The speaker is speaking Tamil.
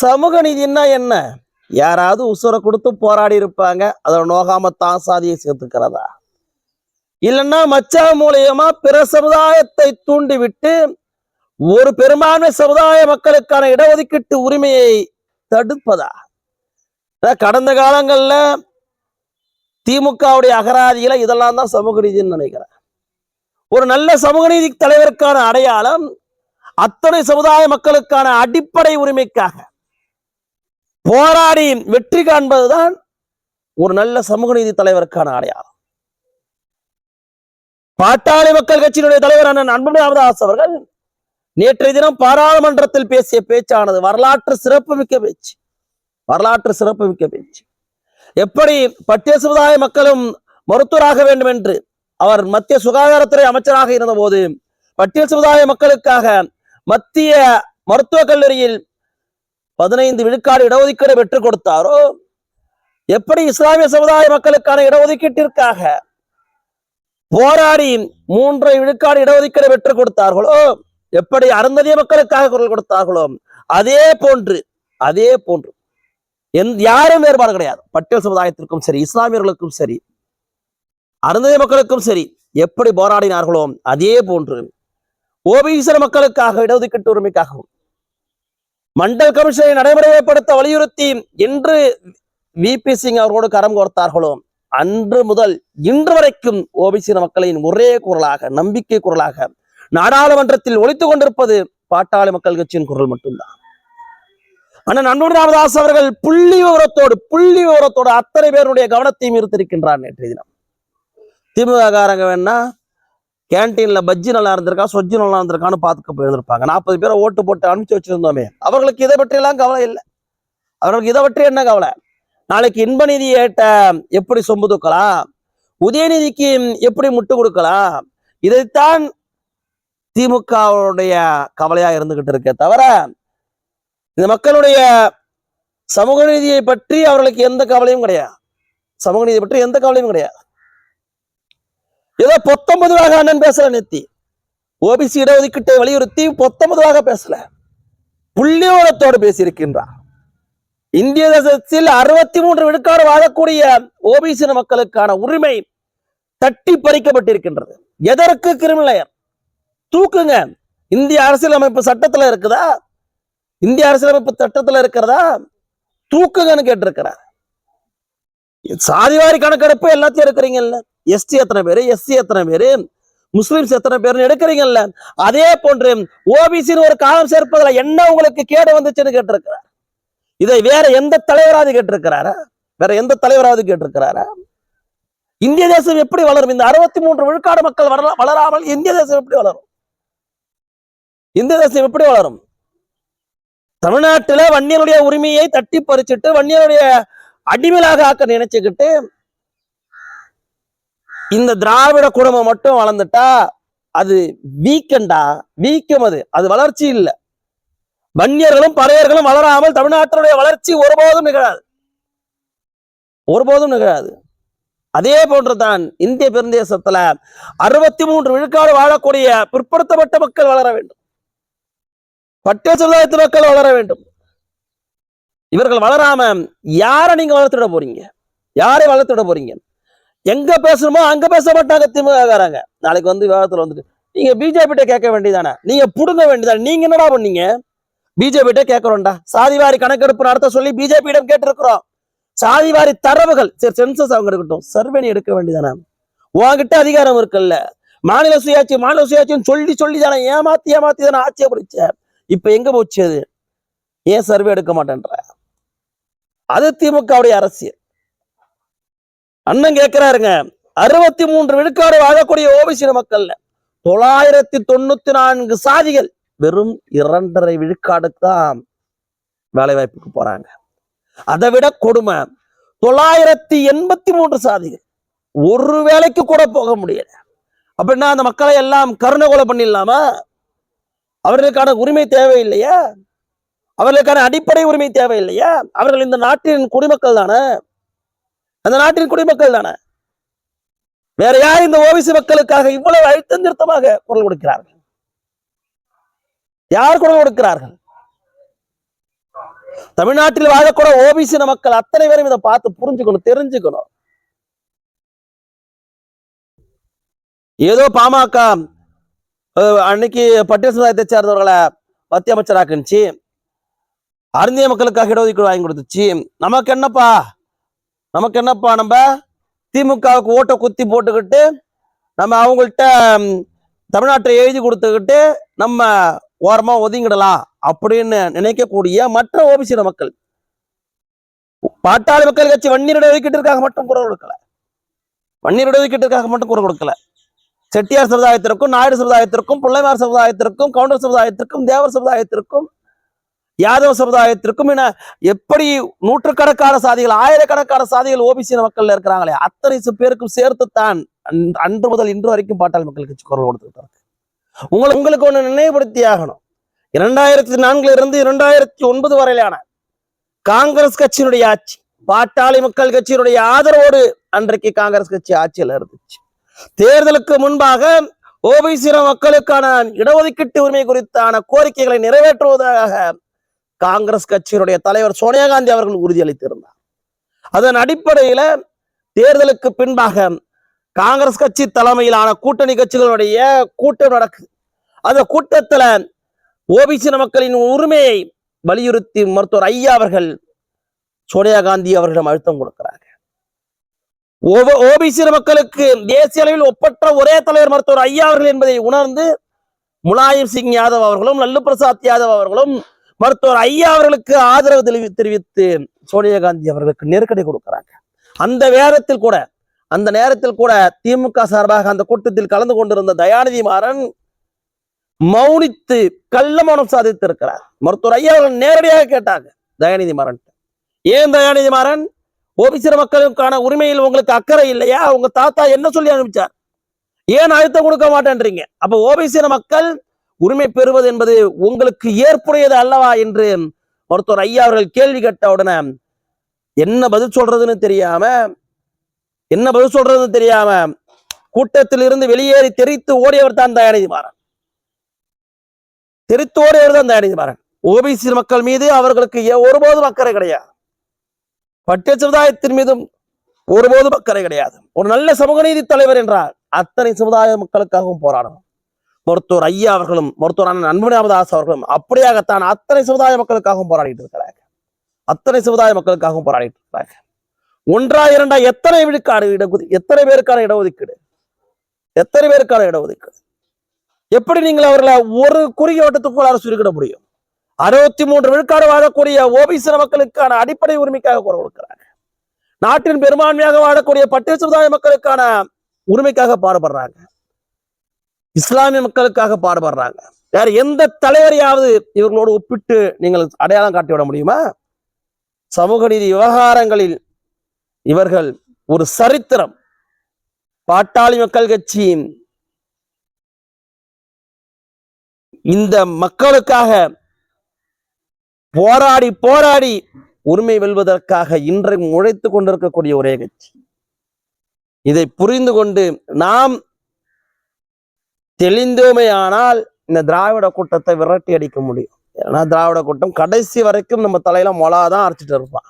சமூக நீதினா என்ன? யாராவது உசுரை கொடுத்து போராடி இருப்பாங்க. அதை நோகாம தான் சாதியை சேர்த்துக்கிறதா? இல்லைன்னா மச்சா மூலியமா பிற சமுதாயத்தை தூண்டிவிட்டு ஒரு பெரும்பான்மை சமுதாய மக்களுக்கான இடஒதுக்கீட்டு உரிமையை தடுப்பதா? கடந்த காலங்கள்ல திமுகவுடைய அகராதியில இதெல்லாம் தான் சமூக நீதினு நினைக்கிறேன். ஒரு நல்ல சமூக நீதி தலைவருக்கான அடையாளம் அத்தனை சமுதாய மக்களுக்கான அடிப்படை உரிமைக்காக. போராடி வெற்றி காண்பதுதான் ஒரு நல்ல சமூக நீதி தலைவருக்கான அடையாளம். பாட்டாளி மக்கள் கட்சியினுடைய தலைவர் அண்ணன் அன்புமணி ராமதாஸ் அவர்கள் நேற்றைய தினம் பாராளுமன்றத்தில் பேசிய பேச்சானது வரலாற்று சிறப்புமிக்க பேச்சு. வரலாற்று சிறப்புமிக்க பேச்சு. எப்படி பட்டிய சமுதாய மக்களும் மருத்துவராக வேண்டும் என்று அவர் மத்திய சுகாதாரத்துறை அமைச்சராக இருந்தபோது பட்டியல் சமுதாய மக்களுக்காக மத்திய மருத்துவக் கல்லூரியில் பதினைந்து விழுக்காடு இடஒதுக்கீடு பெற்றுக் கொடுத்தாரோ? எப்படி இஸ்லாமிய சமுதாய மக்களுக்கான இடஒதுக்கீட்டிற்காக போராடி மூன்றை விழுக்காடு இடஒதுக்கீடு பெற்றுக் கொடுத்தார்களோ? எப்படி அருந்ததிய மக்களுக்காக குரல் கொடுத்தார்களோ? அதே போன்று அதே போன்று. எந்த யாரும் வேறுபாடு கிடையாது. பட்டியல் சமுதாயத்திற்கும் சரி இஸ்லாமியர்களுக்கும் சரி அருந்ததிய மக்களுக்கும் சரி எப்படி போராடினார்களோ அதே போன்று. ஓபிசர மக்களுக்காக இடஒதுக்கீட்டு உரிமைக்காகவும் மண்டல் கமிஷனை நடைமுறைப்படுத்த வலியுறுத்தி இன்று விபி சிங் அவர்களோடு கரம் கோர்த்தார்களோ? அன்று முதல் இன்று வரைக்கும் ஓபிசி மக்களின் ஒரே குரலாக நம்பிக்கை குரலாக நாடாளுமன்றத்தில் ஒழித்துக் கொண்டிருப்பது பாட்டாளி மக்கள் கட்சியின் குரல் மட்டும்தான். ஆனால் அன்புமணி ராமதாஸ் அவர்கள் புள்ளி விவரத்தோடு புள்ளி விவரத்தோடு அத்தனை பேருடைய கவனத்தையும் ஈர்த்திருக்கின்றார் நேற்றைய தினம். திமுக காரங்க வேணா கேன்டீனில் பஜ்ஜி நல்லா இருந்திருக்கா சொஜ்ஜி நல்லா இருந்திருக்கான்னு பார்த்துக்க போயிருந்திருப்பாங்க. நாற்பது பேரை ஓட்டு போட்டு அனுப்பிச்சு வச்சிருந்தோமே. அவர்களுக்கு இதை பற்றி எல்லாம் கவலை இல்லை. அவர்களுக்கு இதை பற்றி என்ன கவலை? நாளைக்கு இன்ப நிதி ஏட்ட எப்படி சொம்பு தூக்கலாம்? உதயநிதிக்கு எப்படி முட்டு கொடுக்கலாம்? இதைத்தான் திமுகவுடைய கவலையா இருந்துகிட்டு இருக்கே தவிர இந்த மக்களுடைய சமூக நீதியை பற்றி அவர்களுக்கு எந்த கவலையும் கிடையாது. சமூக நீதியை பற்றி எந்த கவலையும் கிடையாது. ஏதோ பொத்தொன்பதுவாக அண்ணன் பேசல நேத்தி. ஓபிசி இடஒதுக்கீட்டை வலியுறுத்தி பொத்தொன்பதுவாக பேசல. புள்ளியோரத்தோடு பேசியிருக்கின்றார். இந்திய தேசத்தில் அறுபத்தி மூன்று விழுக்காடு வாழக்கூடிய ஓபிசி மக்களுக்கான உரிமை தட்டி பறிக்கப்பட்டிருக்கின்றது. எதற்கு கிரிமினல் தூக்குங்க. இந்திய அரசியலமைப்பு சட்டத்துல இருக்குதா? இந்திய அரசியலமைப்பு சட்டத்துல இருக்கிறதா? தூக்குங்கன்னு கேட்டிருக்கிறார். சாதிவாரி கணக்கெடுப்பு எல்லாத்தையும் இருக்கிறீங்கல்ல எஸ்டி எத்தனை பேரு? எஸ்சி எத்தனை பேரு? முஸ்லிம்ஸ் எத்தனை பேர்னு எடுக்கிறீங்கல்ல? அதே போன்று ஓபிசின்னு ஒரு காலம் சேர்ப்பதுல என்ன உங்களுக்கு கேடு வந்துச்சுன்னு கேட்டிருக்கிறார்? இதை வேற எந்த தலைவராவது கேட்டிருக்கிறாரா? வேற எந்த தலைவராவது கேட்டிருக்கிறாரா? இந்திய தேசம் எப்படி வளரும்? இந்த அறுபத்தி மூன்று விழுக்காடு மக்கள் வளர வளராமல் இந்திய தேசம் எப்படி வளரும்? இந்திய தேசம் எப்படி வளரும்? தமிழ்நாட்டுல வன்னியனுடைய உரிமையை தட்டி பறிச்சுட்டு வன்னியனுடைய அடிமையாக ஆக்க நினைச்சுக்கிட்டு இந்த திராவிட குடும்பம் மட்டும் வளர்ந்துட்டா அது வீக்கண்டா வீக்கம் அது. அது வளர்ச்சி இல்ல. வன்னியர்களும் பறையர்களும் வளராமல் தமிழ்நாட்டினுடைய வளர்ச்சி ஒருபோதும் நிகழாது. ஒருபோதும் நிகழாது. அதே போன்றுதான் இந்திய பெருந்தேசத்துல அறுபத்தி மூன்று விழுக்காடு வாழக்கூடிய பிற்படுத்தப்பட்ட மக்கள் வளர வேண்டும். பட்டியல் சமுதாயத்து மக்கள் வளர வேண்டும். இவர்கள் வளராம யாரை நீங்க வளர்த்துட போறீங்க? யாரை வளர்த்துட போறீங்க? எங்க பேசணுமோ அங்க பேச மாட்டாங்க திமுககாரங்க. நாளைக்கு வந்து விவாதத்தில் வந்துட்டு நீங்க பிஜேபிட்ட கேட்க வேண்டியதானே? நீங்க புடுங்க வேண்டியதானே? நீங்க என்னடா பண்ணீங்க? பிஜேபிகிட்ட கேட்கறோம்டா. சாதிவாரி கணக்கெடுப்பு நடத்த சொல்லி பிஜேபியிடம் கேட்டிருக்கிறோம். சாதிவாரி தரவுகள் சரி சென்சஸ் அவங்க இருக்கட்டும் சர்வே எடுக்க வேண்டியதானே? உன்கிட்ட அதிகாரம் இருக்குல்ல. மாநில சுயாட்சி மாநில சுயாட்சின்னு சொல்லி சொல்லி தானே ஏமாத்தி ஏமாத்தி தானே ஆட்சியை பிடிச்ச? இப்ப எங்க போச்சு அது? ஏன் சர்வே எடுக்க மாட்டேன்ற? அது திமுகவுடைய அரசியல். அண்ணன் கேட்கிறாருங்க அறுபத்தி மூன்று விழுக்காடு வாழக்கூடிய ஓபிசி மக்கள்ல தொள்ளாயிரத்தி தொண்ணூத்தி நான்கு சாதிகள் வெறும் இரண்டரை விழுக்காடுக்கு தான் வேலை வாய்ப்புக்கு போறாங்க. அதை விட கொடுமை. தொள்ளாயிரத்தி எண்பத்தி மூன்று சாதிகள் ஒரு வேலைக்கு கூட போக முடியல. அப்படின்னா அந்த மக்களை எல்லாம் கருணை கொலை பண்ணிடலாமா? அவர்களுக்கான உரிமை தேவையில்லையா? அவர்களுக்கான அடிப்படை உரிமை தேவையில்லையா? அவர்கள் இந்த நாட்டின் குடிமக்கள் தானே? அந்த நாட்டின் குடிமக்கள் தானே? வேற யார் இந்த ஓபிசி மக்களுக்காக இவ்வளவு அழுத்தம் திருத்தமாக குரல் கொடுக்கிறார்கள்? யார் குரல் கொடுக்கிறார்கள்? தமிழ்நாட்டில் வாழக்கூட ஓபிசி மக்கள் அத்தனை பேரும் இதை பார்த்து புரிஞ்சுக்கணும் தெரிஞ்சுக்கணும். ஏதோ பாமக அன்னைக்கு பட்டியல் சமுதாயத்தை சேர்ந்தவர்களை மத்திய அமைச்சராக்குனுச்சு அருந்திய மக்களுக்காக இடஒதுக்கீடு வாங்கி கொடுத்துச்சு. நமக்கு என்னப்பா? நமக்கு என்னப்பா நம்ம? திமுகவுக்கு ஓட்டை குத்தி போட்டுக்கிட்டு நம்ம அவங்கள்ட்ட தமிழ்நாட்டை எழுதி கொடுத்துக்கிட்டு நம்ம ஓரமா ஒதுங்கிடலாம் அப்படின்னு நினைக்கக்கூடிய மற்ற ஓபிசி மக்கள். பாட்டாளி மக்கள் கட்சி வன்னியர் இடஒதுக்கீட்டிற்காக மட்டும் குரல் கொடுக்கல. வன்னியர் இடஒதுக்கீட்டிற்காக மட்டும் குரல் கொடுக்கல. செட்டியார் சமுதாயத்திற்கும் நாயுடு சமுதாயத்திற்கும் பிள்ளைமார் சமுதாயத்திற்கும் கவுண்டர் சமுதாயத்திற்கும் தேவர் சமுதாயத்திற்கும் யாதவ சமுதாயத்திற்கும் என எப்படி நூற்றுக்கணக்கான சாதிகள் ஆயிரக்கணக்கான சாதிகள் ஓபிசி மக்கள்ல இருக்கிறாங்களே அத்தனை சு- பேருக்கும் சேர்த்துத்தான் அன்- அன்று முதல் இன்று வரைக்கும் பாட்டாளி மக்கள் கட்சி குரல் கொடுத்துட்டாங்க உங்களை உங்களுக்கு ஒண்ணு நினைவுபடுத்தி ஆகணும். இரண்டாயிரத்தி நான்குல இருந்து இரண்டாயிரத்தி ஒன்பது வரையிலான காங்கிரஸ் கட்சியினுடைய ஆட்சி பாட்டாளி மக்கள் கட்சியினுடைய ஆதரவோடு அன்றைக்கு காங்கிரஸ் கட்சி ஆட்சியில் இருந்துச்சு. தேர்தலுக்கு முன்பாக ஓபிசி மக்களுக்கான இடஒதுக்கீட்டு உரிமை குறித்தான கோரிக்கைகளை நிறைவேற்றுவதாக காங்கிரஸ் கட்சியினுடைய தலைவர் சோனியா காந்தி அவர்கள் உறுதியளித்திருந்தார். அதன் அடிப்படையில தேர்தலுக்கு பின்பாக காங்கிரஸ் கட்சி தலைமையிலான கூட்டணி கட்சிகளுடைய கூட்டம் நடக்கு அந்த கூட்டத்துல ஓபிசி மக்களின் உரிமையை வலியுறுத்தி மருத்துவர் ஐயா அவர்கள் சோனியா காந்தி அவர்களிடம் அழுத்தம் கொடுக்கிறாங்க ஓபிசி மக்களுக்கு தேசிய அளவில் ஒப்பற்ற ஒரே தலைவர் மருத்துவர் ஐயா அவர்கள் என்பதை உணர்ந்து முலாயம் சிங் யாதவ் அவர்களும் லல்லு பிரசாத் யாதவ் அவர்களும் மருத்துவர் ஐயா அவர்களுக்கு ஆதரவு தெரிவி- தெரிவித்து சோனியா காந்தி அவர்களுக்கு நெருக்கடி கொடுக்கிறாங்க. அந்த நேரத்தில் கூட அந்த நேரத்தில் கூட திமுக சார்பாக அந்த கூட்டத்தில் கலந்து கொண்டிருந்த தயாநிதி மாறன் மௌனித்து கள்ள மௌனம் சாதித்திருக்கிறார். மருத்துவர் ஐயா அவர்கள் நேரடியாக கேட்டாங்க தயாநிதி மாறன். ஏன் தயாநிதி மாறன்? ஓபிசி மக்களுக்கான உரிமையில் உங்களுக்கு அக்கறை இல்லையா? உங்க தாத்தா என்ன சொல்லி அனுப்பிச்சார்? ஏன் அழுத்தம் கொடுக்க மாட்டேன்றீங்க? அப்ப ஓபிசின மக்கள் உரிமை பெறுவது என்பது உங்களுக்கு ஏற்புடையது அல்லவா என்று மருத்துவர் ஐயா அவர்கள் கேள்வி கேட்ட உடனே என்ன பதில் சொல்றதுன்னு தெரியாம என்ன பதில் சொல்றதுன்னு தெரியாம கூட்டத்தில் இருந்து வெளியேறி தெரித்து ஓடியவர் தான் தயாநிதி மாறன். தெரித்து ஓடியவர் தான் தயாநிதி மாறன். ஓபிசி மக்கள் மீது அவர்களுக்கு ஒருபோதும் அக்கறை கிடையாது. பட்டிய சமுதாயத்தின் மீதும் ஒருபோதும் அக்கறை கிடையாது. ஒரு நல்ல சமூக நீதி தலைவர் என்றால் அத்தனை சமுதாய மக்களுக்காகவும் போராடணும். மருத்துவர் ஐயா அவர்களும் மருத்துவர் அண்ணன் அவர்களும் அப்படியாகத்தான் அத்தனை சமுதாய மக்களுக்காகவும் போராடிட்டு இருக்கிறாங்க அத்தனை சமுதாய மக்களுக்காகவும் போராடிட்டு இருக்கிறார்கள். ஒன்றா இரண்டா எத்தனை விழுக்காடு இடஒது எத்தனை பேருக்கான இடஒதுக்கீடு? எத்தனை பேருக்கான இடஒதுக்கீடு? எப்படி நீங்கள் அவர்களை ஒரு குறுகிய வட்டத்துக்குள்ளார சுருக்கிட முடியும்? அறுபத்தி மூன்று விழுக்காடு வாழக்கூடிய ஓபிசி மக்களுக்கான அடிப்படை உரிமைக்காக குரல் கொடுக்கிறாங்க நாட்டின் பெரும்பான்மையாக வாழக்கூடிய பட்டியல் சமுதாய மக்களுக்கான உரிமைக்காக பாடுபடுறாங்க. இஸ்லாமிய மக்களுக்காக பாடுபடுறாங்க. வேற எந்த தலைவரையாவது இவர்களோடு ஒப்பிட்டு நீங்கள் அடையாளம் காட்டி விட முடியுமா? சமூக நீதி விவகாரங்களில் இவர்கள் ஒரு சரித்திரம். பாட்டாளி மக்கள் கட்சியின் இந்த மக்களுக்காக போராடி போராடி உரிமை வெல்வதற்காக இன்றைக்கு உழைத்து கொண்டிருக்கக்கூடிய ஒரே கட்சி. இதை புரிந்து கொண்டு நாம் தெளிந்தோமையானால் இந்த திராவிட கூட்டத்தை விரட்டி அடிக்க முடியும். ஏன்னா திராவிட கூட்டம் கடைசி வரைக்கும் நம்ம தலையில மொளாதான் அரைச்சிட்டு இருப்பான்.